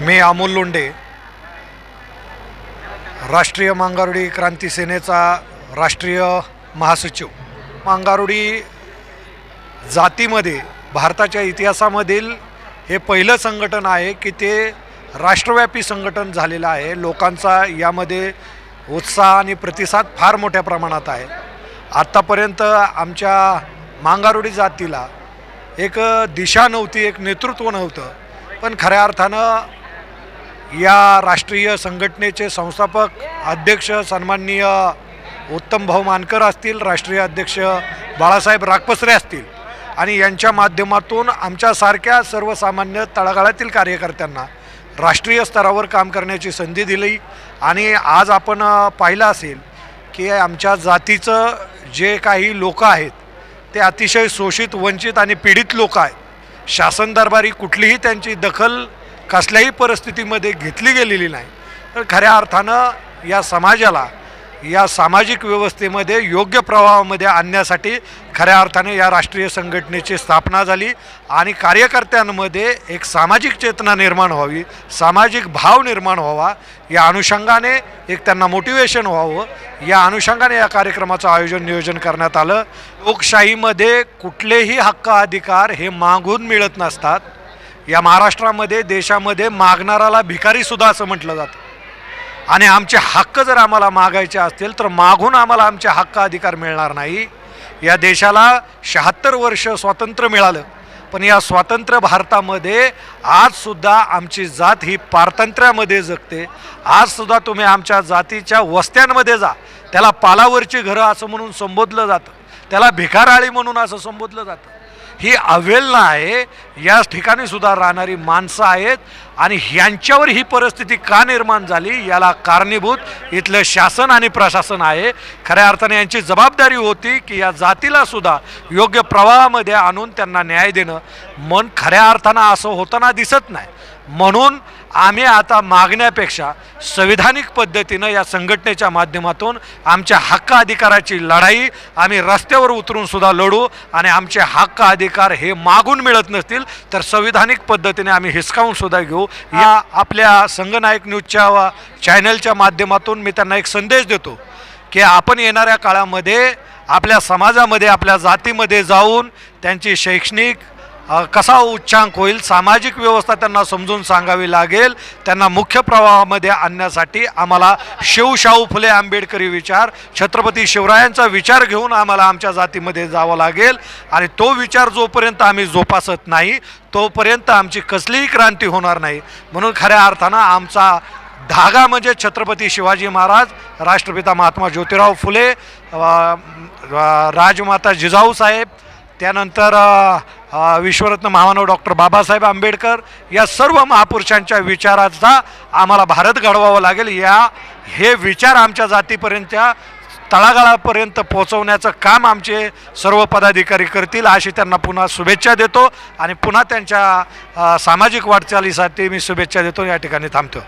मी अमोल लोंडे राष्ट्रीय मांगारुडी क्रांती सेनेचा राष्ट्रीय महासचिव. मांगारुडी जातीमध्ये भारताच्या इतिहासामधील हे पहिलं संघटन आहे की ते राष्ट्रव्यापी संघटन झालेलं आहे. लोकांचा यामध्ये उत्साह आणि प्रतिसाद फार मोठ्या प्रमाणात आहे. आत्तापर्यंत आमच्या मांगारुडी जातीला एक दिशा नव्हती एक नेतृत्व नव्हतं. पण खऱ्या अर्थानं या राष्ट्रीय संघटनेचे संस्थापक अध्यक्ष सन्माननीय उत्तम भाऊ मानकर असतील राष्ट्रीय अध्यक्ष बाळासाहेब रागपसरे असतील आणि यांच्या माध्यमातून आमच्यासारख्या सर्वसामान्य तळागाळातील कार्यकर्त्यांना राष्ट्रीय स्तरावर काम करण्याची संधी दिली. आणि आज आपण पाहिलं असेल की आमच्या जातीचं जे काही लोक आहेत ते अतिशय शोषित वंचित आणि पीडित लोक आहेत. शासन दरबारी कुठलीही त्यांची दखल कसल्याही परिस्थितीमध्ये घेतली गेलेली नाही. तर खऱ्या अर्थानं या समाजाला या सामाजिक व्यवस्थेमध्ये योग्य प्रवाहामध्ये आणण्यासाठी खऱ्या अर्थाने या राष्ट्रीय संघटनेची स्थापना झाली आणि कार्यकर्त्यांमध्ये एक सामाजिक चेतना निर्माण व्हावी सामाजिक भाव निर्माण व्हावा या अनुषंगाने एक त्यांना मोटिवेशन व्हावं या अनुषंगाने या कार्यक्रमाचं आयोजन नियोजन करण्यात आलं. लोकशाहीमध्ये कुठलेही हक्क अधिकार हे मागून मिळत नसतात. या महाराष्ट्रामध्ये देशामध्ये मागणाराला भिकारीसुद्धा असं म्हटलं जातं. आणि आमचे हक्क जर आम्हाला मागायचे असतील तर मागून आम्हाला आमचे हक्क अधिकार मिळणार नाही. या देशाला शहात्तर वर्ष स्वातंत्र्य मिळालं पण या स्वातंत्र्य भारतामध्ये आजसुद्धा आमची जात ही पारतंत्र्यामध्ये जगते. आजसुद्धा तुम्ही आमच्या जातीच्या वस्त्यांमध्ये जा. त्याला पालावरची घरं असं म्हणून संबोधलं जातं. त्याला भिकाराळी म्हणून असं संबोधलं जातं. ही अवेलना आहे. या ठिकाणी सुद्धा राहणारी माणसं आहेत आणि ह्यांच्यावर ही परिस्थिती का निर्माण झाली याला कारणीभूत इथलं शासन आणि प्रशासन आहे. खऱ्या अर्थाने यांची जबाबदारी होती की या जातीला सुद्धा योग्य प्रवाहामध्ये आणून त्यांना न्याय देणं. मन खऱ्या अर्थानं असं होताना दिसत नाही. म्हणून आम्ही आता मागण्यापेक्षा संविधानिक पद्धतीनं या संघटनेच्या माध्यमातून आमच्या हक्क अधिकाराची लढाई आम्ही रस्त्यावर उतरून सुद्धा लढू आणि आमचे हक्क अधिकार हे मागून मिळत नसतील तर संविधानिक पद्धतीने आम्ही हिसकावून सुद्धा घेऊ. या आपल्या संगनायक न्यूजच्या चॅनलच्या माध्यमातून मी त्यांना एक संदेश देतो की आपण येणाऱ्या काळामध्ये आपल्या समाजामध्ये आपल्या जातीमध्ये जाऊन त्यांची शैक्षणिक कसा उच्चांक होईल सामाजिक व्यवस्था त्यांना समजून सांगावी लागेल त्यांना मुख्य प्रवाहामध्ये आणण्यासाठी आम्हाला शिवशाहू फुले आंबेडकरी विचार छत्रपती शिवरायांचा विचार घेऊन आम्हाला आमच्या जातीमध्ये जावं लागेल आणि तो विचार जोपर्यंत आम्ही जोपासत नाही तोपर्यंत आमची कसलीही क्रांती होणार नाही. म्हणून खऱ्या अर्थानं आमचा धागा म्हणजे छत्रपती शिवाजी महाराज राष्ट्रपिता महात्मा ज्योतिराव फुले राजमाता जिजाऊ साहेब त्यानंतर विश्वरत्न महामानव डॉक्टर बाबासाहेब आंबेडकर या सर्व महापुरुषांच्या विचाराचा आम्हाला भारत घडवावा लागेल. या हे विचार आमच्या जातीपर्यंतच्या तळागाळापर्यंत पोहोचवण्याचं काम आमचे सर्व पदाधिकारी करतील. अशी त्यांना पुन्हा शुभेच्छा देतो आणि पुन्हा त्यांच्या सामाजिक वाटचालीसाठी मी शुभेच्छा देतो. या ठिकाणी थांबतो.